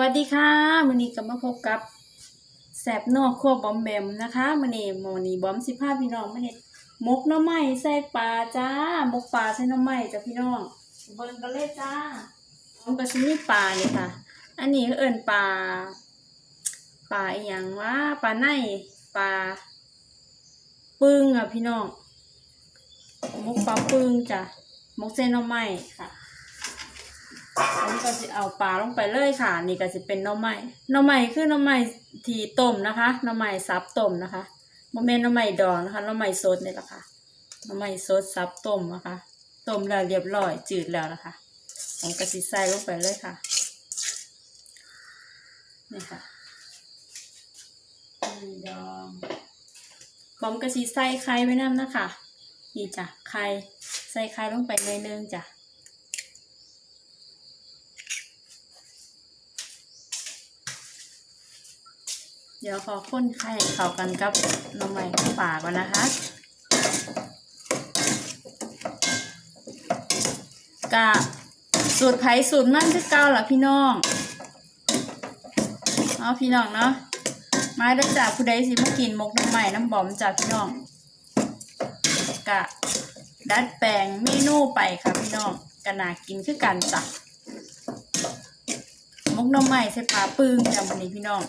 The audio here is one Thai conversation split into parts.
วัสดีค่ะมื้อนี้ก็มาพบกับแสบนอกครัวบอมแบมนะคะมื้อนี้มื้อนี้บอมสิพาพี่น้องมาเฮ็ดหมกหน่อไม้ใส่ปลาจ้าหมกปลาใส่หน่อไม้จ้ะพี่น้องเบิ่งกันเลยจ้ามันก็สิมีปลานี่ค่ะ อันนี้เอิ้นปลาปลาอีหยังวะปลาในปลาปึ้งอะพี่น้องหมกปลาปึ้งจ้ะหมกใส่หน่อไม้ค่ะ อันนี้ก็จะเอาปลาลงไปเลยค่ะ นี่ก็จะเป็นน่อไม้หน่อไม้คือน่อไม้ที่ต้มนะคะน่อไม้ซับต้มนะคะโมเมนหน่อไม้ดองนะคะหน่อไม้สดนี่แหละค่ะหน่อไม้สดซับต้มนะคะต้มแล้วเรียบร้อยจืดแล้วนะคะผมก็สิใส่ลงไปเลยค่ะนี่ค่ะหน่อไม้ดองผมก็สิใส่ไข่ไว้น้ำนะคะนี่จ้ะไข่ใส่ไข่ลงไปในอยนึงจ้ะ เดี๋ยวขอข้นไข่เข้ากันกับน้ำมันป่าก่อนนะคะ กะสูตรไผ่สูตรมั่นคือเก่าล่ะพี่น้องเอาพี่น้องเนาะมาด้อจ้าผู้ใดสิมากินมกน้ำใหม่น้ำบอมจ้าพี่น้อง กะ ดัดแปลงเมนูไปค่ะพี่น้องกะนากินคือกันจ้ะมกน้ำใหม่ใส่ปลาปึ้งจ้าวันนี้พี่น้อง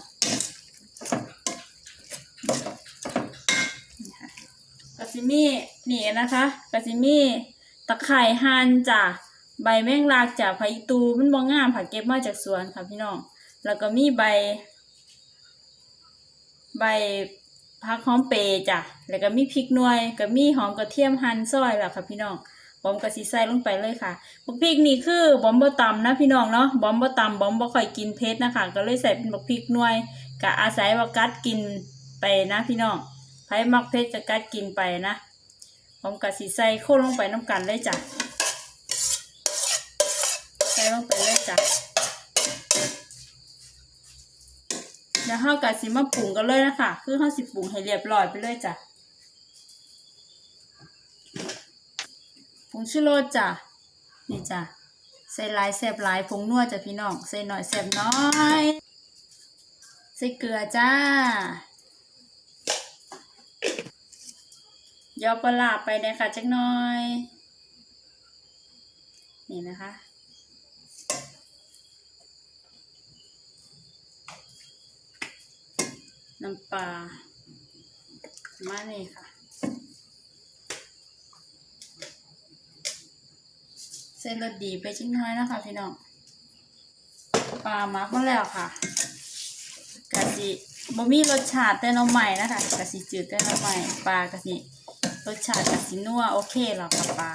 กะ ซิมี่นี่นะคะกะซิมี่ตะไคร่หั่นจ้ะใบแมงลากจากผักอีตูมันบ่งามผักเก็บมาจากสวนค่ะพี่น้อง แล้วก็มีใบ ใบผักหอมเปรย์จ้ะ แล้วก็มีพริกนวยก็มีหอมกระเทียมหั่นซอยแล้วค่ะพี่น้องบอมก็สิใส่ลงไปเลยค่ะบักพริกนี่คือบอมบ่ตำนะพี่น้องเนาะ บอมบ่ตำบอมบ่ค่อยกินเผ็ดนะคะ ก็เลยใส่เป็นบักพริกนวยก็อาศัยว่ากัดกินไปนะพี่น้อง ไผมักเพชรจะกัดกินไปนะผมกะสีใส่โค้ลลงไปน้ำกันเลยจ้ะใส่ลงไปเลยจ้ะเดี๋ยวเฮากะสิมาปรุงกันเลยนะคะคือเฮาสิปรุงให้เรียบร้อยไปเลยจ้ะผงชูรสจ้ะนี่จ้ะใส่หลายแซบหลายผงนัวจ้ะพี่น้องใส่หน่อยแซบน้อย ใส่เกลือจ้า ยอปลาไปเลยค่ะจักหน่อย นี่นะคะน้ำปลามานี่ค่ะ เส้นรสดีไปชิ้นน้อยนะคะพี่น้องปลามักมาแล้วค่ะกะสิบ่มีรสชาติแต่น้ำใหม่นะคะกะสิจืดแต่น้ำใหม่ปลากะสิ รสชาติกะสินัวโอเคหรอกกับปลา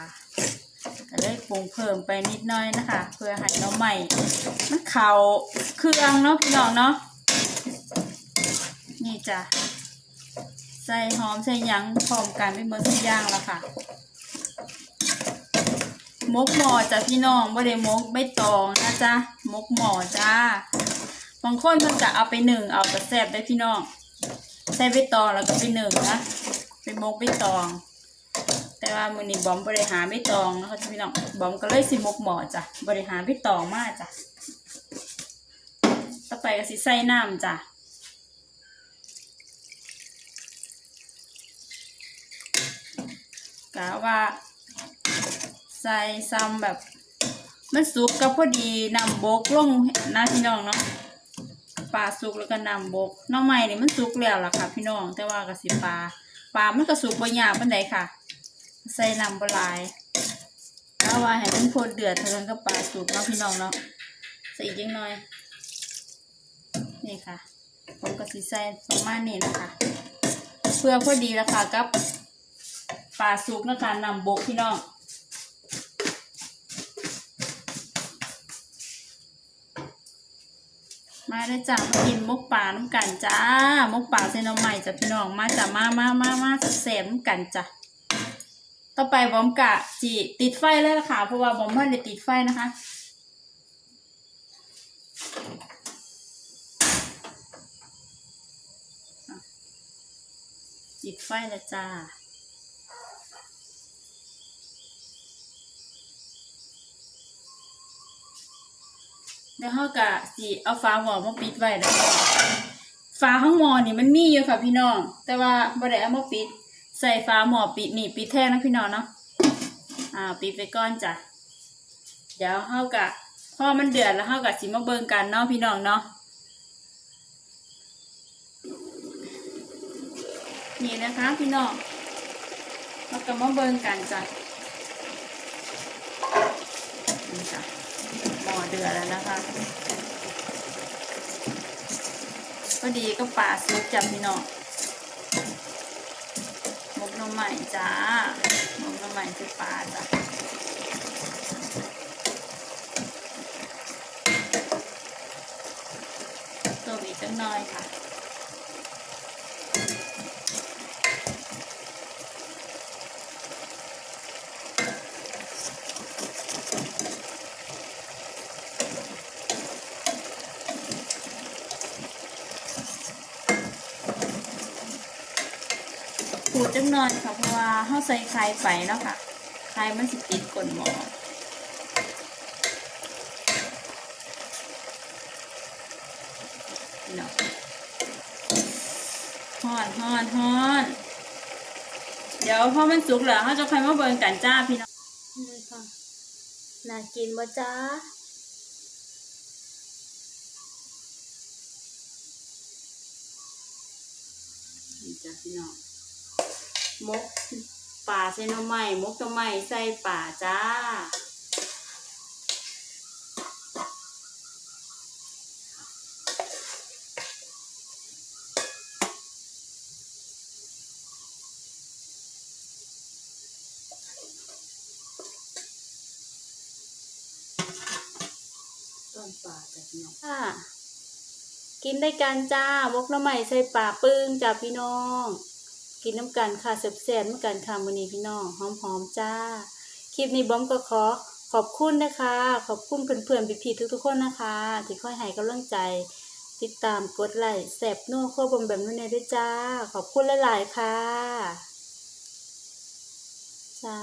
ก็ได้ปรุงเพิ่มไปนิดน้อยนะคะ เพื่อให้น้ำใหม่มันเขาเครื่องเนาะพี่น้องเนาะนี่จ้ะใส่หอมใส่ยังพร้อมกันไปหมดทุกอย่างแล้วค่ะมกหมอจ้ะพี่น้องบ่ได้มกใบตองนะจ๊ะมกหมอจ้าบางคนเพิ่นจะเอาไปหนึ่งเอาแต่แซ่บได้พี่น้องใส่ใบตองแล้วก็ไปหนึ่งนะ เป็นมกใบตอง แต่ว่ามือนี้บอมบริหารใบตองนะคะพี่น้องบอมก็เลยสิมกหมอจ้ะบริหารใบตองมากจ้ะต่อไปก็สิใส่น้ำจ้ะกะว่าใส่ซ้ำแบบมันสุกกับพอดีนำบกลงนะพี่น้องเนาะปลาสุกแล้วก็นำบกน้องใหม่นี่มันสุกแล้วล่ะค่ะ พี่น้องแต่ว่ากะสิปลา ปลามันก็สุกบ่ยาปานใดค่ะ ใส่น้ำบ่หลายถ้าว่าให้มันโคตรเดือดเท่านั้นก็ปลาสุกเนาะพี่น้องเนาะใส่อีกจังหน่อย นี่ค่ะ ผมก็สีใส่ประมาณนี้นะคะ เพื่อพอดีแล้วค่ะกับปลาสุกนะคะนำบกพี่น้อง มาได้จ้ามากินมกป่าน้ำกันจ้ามกป่าเซนอใหม่จ้ะพี่น้องมาจ้ามามามามาแสบน้ำกันจ้ะต่อไปบอมกะจีติดไฟเลยละค่ะเพราะว่าบอมไม่ได้ติดไฟนะคะติดไฟแล้วจ้า เดี๋ยวเฮาก็สิเอาฝาหม้อมาปิดไว้แล้วก็ฝาข้างหมอนี่มันมีอยู่ค่ะพี่น้อง แต่ว่าบ่ได้เอามาปิด ใส่ฝาหม้อปิดนี่ปิดแท้นะพี่น้องเนาะอ่าปิดไปก่อนจ้ะเดี๋ยวเฮาก็พอมันเดือดแล้วเฮาก็สิมาเบิงกันเนาะพี่น้องเนาะนี่นะคะพี่น้องเราก็มาเบิงกันจ้ะนี่จ้ะ หม้อเดือดแล้วนะคะพอดีก็ป่าซุปจับพี่น้องมกน้ำใหม่จ้ามกน้ำใหม่คือปลาจ้ะตัวอีกจังน้อยค่ะ ดจังหน่อยค่ะเพราะว่าเฮาใส่ไข่ไปเนาะค่ะไข่มันสิติดก้นหม้อเนาะฮ้อนฮ้อนฮ้อนเดี๋ยวพอมันสุกแล้วเขาจะค่อยมาเบิ่งกันจ้าพี่น้องนี่ค่ะน่ากินบ่จ้านี่จ้าพี่น้อง มกป่าใส่หน่อไม้มกต้นไม้ใส่ป่าจ้าต้นป่าจ้ะพี่น้องค่ะ กินได้กันจ้ามกหน่อไม้ใส่ป่าปึ้งจ้าพี่น้อง กินน้ำกันค่ะแซ่บๆเหมือนกันค่ะมื้อนี้พี่น้องหอมๆจ้า คลิปนี้บ้อมก็ขอขอบคุณนะคะ ขอบคุณเพื่อนๆพี่ๆทุกๆคนนะคะ ที่คอยให้กำลังใจ ติดตามกดไลค์แซ่บนัวโคบอมแบบนู้นเนยด้วยจ้า ขอบคุณหลายๆค่ะ จ้า